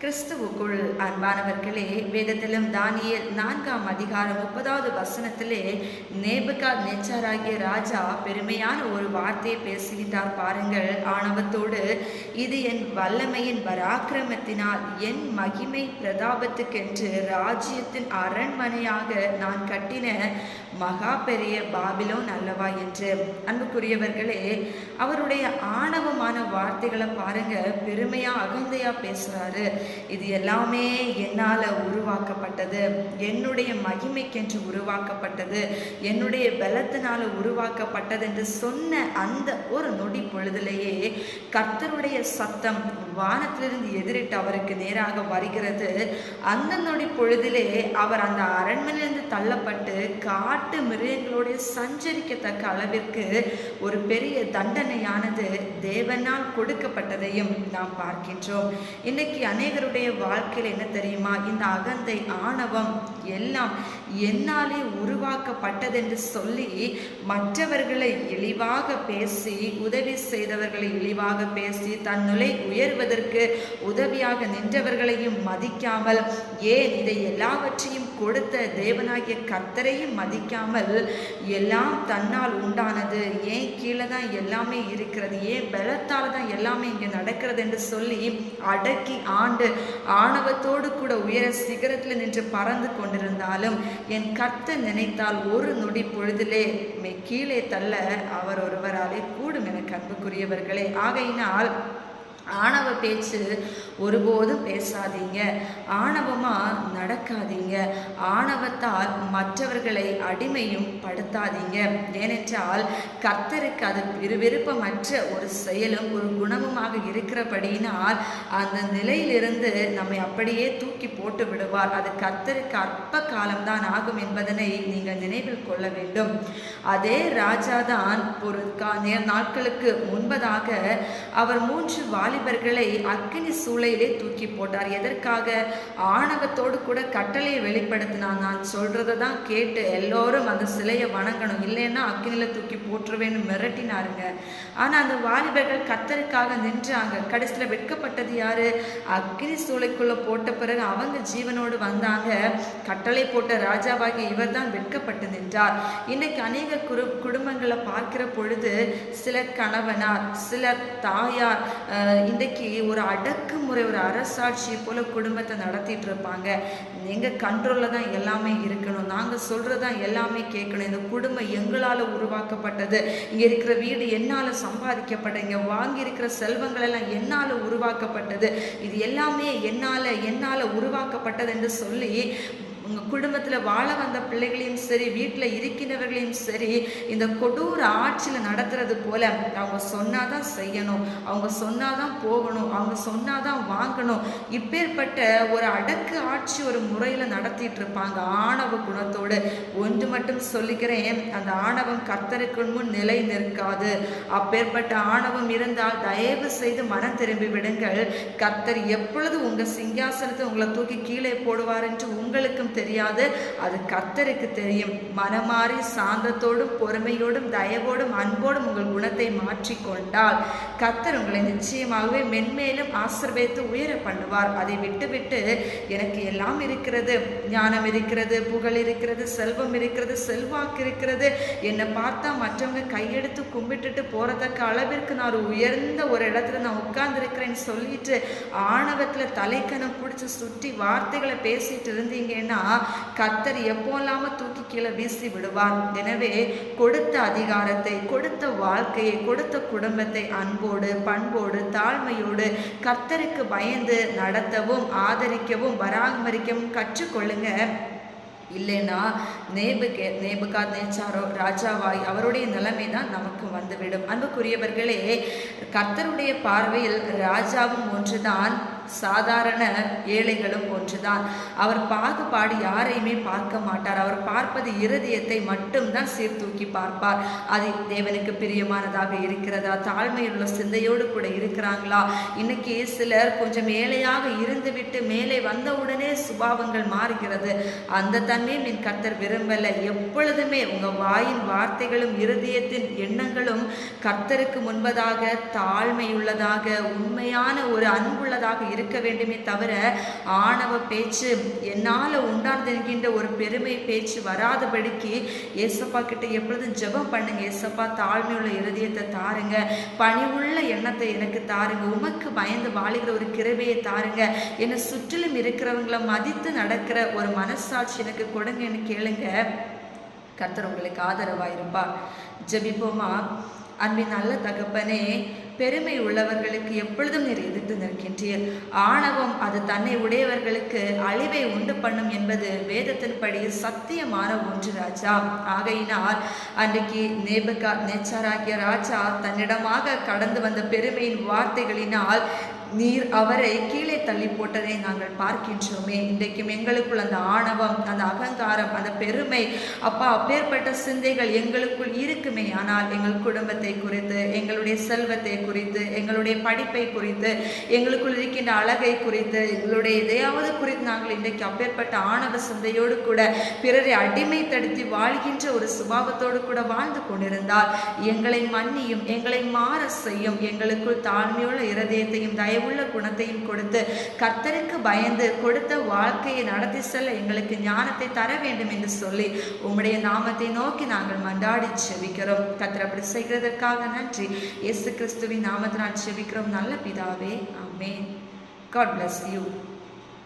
கிறிஸ்துவுக்குள் அன்பானவர்களே வேதத்திலும் தானியல் நான்காம் அதிகாரம் முப்பதாவது வசனத்திலே நேபுகா நேச்சாராகிய ராஜா பெருமையான ஒரு வார்த்தையை பேசுகின்றார் பாருங்கள். ஆணவத்தோடு இது என் வல்லமையின் பராக்கிரமத்தினால் என் மகிமை பிரதாபத்துக்கென்று ராஜ்யத்தின் அரண்மனையாக நான் கட்டின மகா பெரிய பாபிலோன் அல்லவா என்று. அன்புக்குரியவர்களே அவருடைய ஆணவமான வார்த்தைகளை பாருங்க. பெருமையா அகந்தையா பேசுறாரு. இது எல்லாமே என்னால உருவாக்கப்பட்டது. என்னுடைய மகிமைக்கென்று உருவாக்கப்பட்டது. என்னுடைய பலத்தினால உருவாக்கப்பட்டது என்று சொன்ன அந்த ஒரு நொடி பொழுதுலேயே கர்த்தருடைய சத்தம் வானத்திலிருந்து எதிரிட்டு அவருக்கு நேராக வருகிறது. அந்த நொடி பொழுதிலே அவர் அந்த அரண்மனையிலிருந்து தள்ளப்பட்டு காட்டு மிருகங்களோடு சஞ்சரிக்கத்தக்க அளவிற்கு ஒரு பெரிய தண்டனையானது தேவனால் கொடுக்கப்பட்டதையும் நாம் பார்க்கின்றோம். இன்னைக்கு அநேகருடைய வாழ்க்கையில் என்ன தெரியுமா? இந்த அகந்தை ஆணவம் எல்லாம் என்னாலே உருவாக்கப்பட்டதென்று சொல்லி மற்றவர்களை இழிவாக பேசி உதவி செய்தவர்களை இழிவாக பேசி தன்னுலை உயர்வதற்கு உதவியாக நின்றவர்களையும் மதிக்காமல் ஏன் இதை எல்லாவற்றையும் கொடுத்த தேவனாகிய கர்த்தரையும் மதிக்காமல் எல்லாம் தன்னால் உண்டானது? ஏன் கீழே தான் எல்லாமே இருக்கிறது? ஏன் பலத்தால் தான் எல்லாமே இங்கே நடக்கிறது என்று சொல்லி அடக்கி ஆண்டு ஆணவத்தோடு கூட உயர சிகரத்தில் நின்று பறந்து கொண்டிருந்தாலும் என் கர்த்தர் நினைத்தால் ஒரு நொடி பொழுதிலே மே கீழே தள்ள அவர் ஒருவராலே கூடும் என அன்புக்குரியவர்களே ஆகையினால் ஆணவ பேச்சு ஒருபோதும் பேசாதீங்க. ஆணவமாக நடக்காதீங்க. ஆணவத்தால் மற்றவர்களை அடிமையும் படுத்தாதீங்க. ஏனென்றால் கர்த்தருக்கு அது விருப்பமற்ற ஒரு செயலும் ஒரு குணமுமாக இருக்கிறபடியினால் அந்த நிலையிலிருந்து நம்மை அப்படியே தூக்கி போட்டு விடுவார். அது கர்த்தருக்கு அற்ப காலம்தான் ஆகும் என்பதனை நீங்கள் நினைவில் கொள்ள வேண்டும். அதே ராஜா தான் ஒரு கா நாட்களுக்கு முன்பதாக அவர் மூன்று வாலிபர்களை அக்கினி சூளையிலே தூக்கி போட்டார். எதற்காக? ஆணவத்தோடு கூட கட்டளையை வெளிப்படுத்தினான் நான் சொல்கிறத தான் கேட்டு எல்லோரும் அந்த சிலையை வணங்கணும். இல்லைன்னா அக்கினில தூக்கி போட்டுருவேன்னு மிரட்டினாருங்க. ஆனா அந்த வாலிபர்கள் கத்தருக்காக நின்றாங்க. கடைசியில் வெட்கப்பட்டது யாரு? அக்னி சூளைக்குள்ள போட்ட பிறகு அவங்க ஜீவனோடு வந்தாங்க. கட்டளை போட்ட ராஜாவாகி இவர் தான் வெட்கப்பட்டு நின்றார். இன்னைக்கு அநேக குரு குடும்பங்களை பார்க்கிற பொழுது சில கணவனார் சில தாயார் இன்றைக்கு ஒரு அடக்குமுறை ஒரு அரசாட்சி போல் குடும்பத்தை நடத்திட்டு இருப்பாங்க எங்கள் கண்ட்ரோலில் தான் எல்லாமே இருக்கணும். நாங்கள் சொல்கிறது தான் எல்லாமே கேட்கணும். இந்த குடும்பம் எங்களால் உருவாக்கப்பட்டது. இங்கே இருக்கிற வீடு என்னால் சம்பாதிக்கப்பட்ட இங்கே வாங்கியிருக்கிற செல்வங்கள் எல்லாம் என்னால் உருவாக்கப்பட்டது. இது எல்லாமே என்னால் என்னால் உருவாக்கப்பட்டது என்று சொல்லி குடும்பத்தில் வாழ வந்த பிள்ளைகளையும் சரி வீட்டில் இருக்கின்றவர்களையும் சரி இந்த கொடூர ஆட்சியில் நடத்துறது போல அவங்க சொன்னாதான் செய்யணும் அவங்க சொன்னாதான் போகணும் அவங்க சொன்னாதான் வாங்கணும். இப்பேற்பட்ட ஒரு அடக்கு ஆட்சி ஒரு முறையில் நடத்திட்டு இருப்பாங்க ஆணவ குணத்தோடு. ஒன்று மட்டும் சொல்லிக்கிறேன் அந்த ஆணவம் கத்தருக்கு முன் நிலை நிற்காது. அப்பேற்பட்ட ஆணவம் இருந்தால் தயவு செய்து மனம் திரும்பி விடுங்கள். கத்தர் எப்பொழுது உங்கள் சிங்காசனத்தை உங்களை தூக்கி கீழே போடுவார் என்று உங்களுக்கும் தெரியாது. அது கத்தருக்கு தெரியும். மனமாறி சாந்தத்தோடும் பொறுமையோடும் தயவோடும் அன்போடும் உங்கள் குணத்தை மாற்றிக்கொண்டால் கத்தர் உங்களை நிச்சயமாகவே மென்மேலும் ஆசிர்வதித்து உயர பண்ணுவார். அதை விட்டுவிட்டு எனக்கு எல்லாம் இருக்கிறது. ஞானம் இருக்கிறது புகழ் இருக்கிறது செல்வம் இருக்கிறது செல்வாக்கு இருக்கிறது. என்னை பார்த்தா மற்றவங்க கையெடுத்து கும்பிட்டுட்டு போகிறதக்க அளவிற்கு நான் ஒரு உயர்ந்த ஒரு இடத்துல நான் உட்கார்ந்துருக்கிறேன்னு சொல்லிட்டு ஆணவத்தில் தலைக்கணம் பிடிச்சி சுற்றி வார்த்தைகளை பேசிட்டு இருந்தீங்கன்னா கத்தர் எப்போல்லாம தூக்கி கீழே வீசி விடுவார். எனவே கொடுத்த அதிகாரத்தை கொடுத்த வாழ்க்கையை கொடுத்த குடும்பத்தை அன்போடு பண்போடு தாழ்மையோடு கர்த்தருக்கு பயந்து நடத்தவும் ஆதரிக்கவும் பராமரிக்கவும் கற்றுக்கொள்ளுங்க. இல்லைன்னா நேபுகே நேபுகா நேச்சாரோ ராஜாவாய் அவருடைய நிலைமை தான் நமக்கு வந்துவிடும். அன்புக்குரியவர்களே கர்த்தருடைய பார்வையில் ராஜாவும் ஒன்றுதான். சாதாரண ஏழைகளும் ஒன்றுதான். அவர் பாகுபாடு யாரையுமே பார்க்க மாட்டார். அவர் பார்ப்பது இருதயத்தை மட்டும்தான் சீர்தூக்கி பார்ப்பார். அது தேவனுக்கு பிரியமானதாக இருக்கிறதா? தாழ்மையுள்ள சிந்தையோடு கூட இருக்கிறாங்களா? இன்னைக்கு சிலர் கொஞ்சம் ஏழையாக இருந்துவிட்டு மேலே வந்தவுடனே சுபாவங்கள் மாறுகிறது. அந்த தன்மை என் கர்த்தர் விரும்பலை. எப்பொழுதுமே உங்க வாயின் வார்த்தைகளும் இருதயத்தின் எண்ணங்களும் கர்த்தருக்கு முன்பதாக தாழ்மையுள்ளதாக உண்மையான ஒரு அன்புள்ளதாக இரு இருக்க வேண்டுமே தவிர ஆணவ பேச்சு என்னால் உண்டானது என்கின்ற ஒரு பெருமை பேச்சு வராதபடிக்கு ஏசப்பா கிட்ட எப்பொழுதும் ஜெபம் பண்ணுங்க. ஏசப்பா தாழ்மையுள்ள இருதயத்தை தாருங்க. பணிவுள்ள எண்ணத்தை எனக்கு தாருங்க. உமக்கு பயந்து வாழுகிற ஒரு கிருபையை தாருங்க. என்னை சுற்றிலும் இருக்கிறவங்களை மதித்து நடக்கிற ஒரு மனசாட்சி எனக்கு கொடுங்கன்னு கேளுங்க. கர்த்தர் உங்களுக்கு ஆதரவாக ஜெபிப்போமா? அன்பின் நல்ல தகப்பனே பெருமை உள்ளவர்களுக்கு எப்பொழுதும் நீர் எதிர்த்து நிற்கின்றீர். ஆணவம் அது தன்னை உடையவர்களுக்கு அழிவை உண்டு பண்ணும் என்பது வேதத்தின்படி சத்தியமான ஒன்று ராஜா. ஆகையினால் அன்றைக்கு நேபகா நேச்சாராகிய ராஜா தன்னிடமாக கடந்து வந்த பெருமையின் வார்த்தைகளினால் நீர் அவரை கீழே தள்ளி போட்டதை நாங்கள் பார்க்கின்றோமே. இன்றைக்கும் எங்களுக்குள் அந்த ஆணவம் அந்த அகங்காரம் அந்த பெருமை அப்பா அப்பேற்பட்ட சிந்தைகள் எங்களுக்குள் இருக்குமே. ஆனால் எங்கள் குடும்பத்தை குறித்து எங்களுடைய செல்வத்தை குறித்து எங்களுடைய படிப்பை குறித்து எங்களுக்குள் இருக்கின்ற அழகை குறித்து எங்களுடைய எதையாவது குறித்து நாங்கள் இன்றைக்கு அப்பேற்பட்ட ஆணவ சிந்தையோடு கூட பிறரை அடிமைத்தடுத்தி வாழ்கின்ற ஒரு சுபாவத்தோடு கூட வாழ்ந்து கொண்டிருந்தால் எங்களை மன்னியும் எங்களை மாற செய்யும் எங்களுக்குள் தாழ்மையுள்ள இருதயத்தையும் தயவுள்ள குணத்தையும் கொடுத்து கர்த்தருக்கு பயந்து கொடுத்த வாழ்க்கையை நடத்தி செல்ல எங்களுக்கு ஞானத்தை தர வேண்டும் என்று சொல்லி உம்முடைய நாமத்தை நோக்கி நாங்கள் மண்டாடி செபிக்கிறோம். கர்த்தர் அப்படி செய்கிறதற்காக நன்றி. இயேசு கிறிஸ்துவின் நாமத்தை நான் செபிக்கிறோம். நல்ல பிதாவே ஆமென். God bless you